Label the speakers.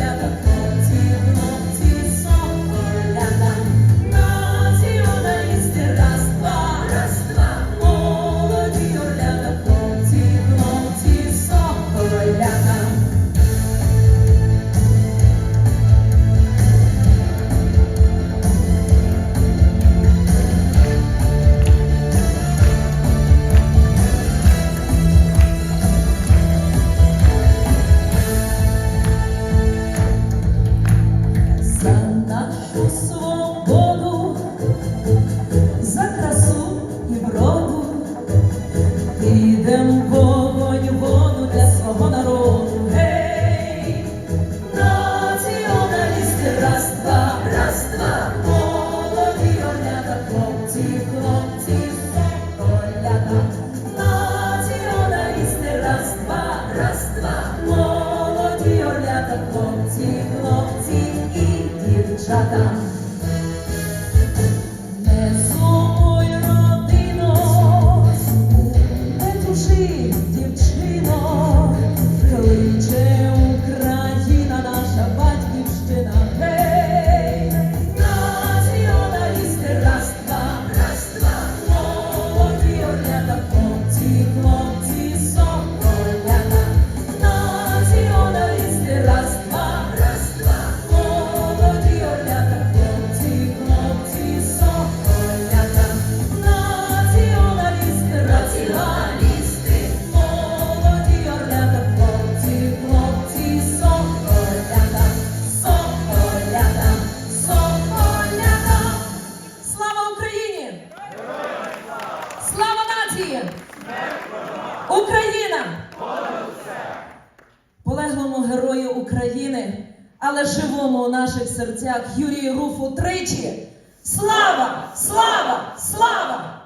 Speaker 1: together. Підем вогонь, воду для свого народу. Гей, націоналісти, раз, два, раз, два, молоді орлята, хлопці, хлопці, соколята. Націоналісти, раз, два, раз, два, молоді орлята, хлопці, хлопці і дівчата. Слава! Україна! Полеглому герою України, але живому у наших серцях Юрію Руфу тричі. Слава! Слава! Слава!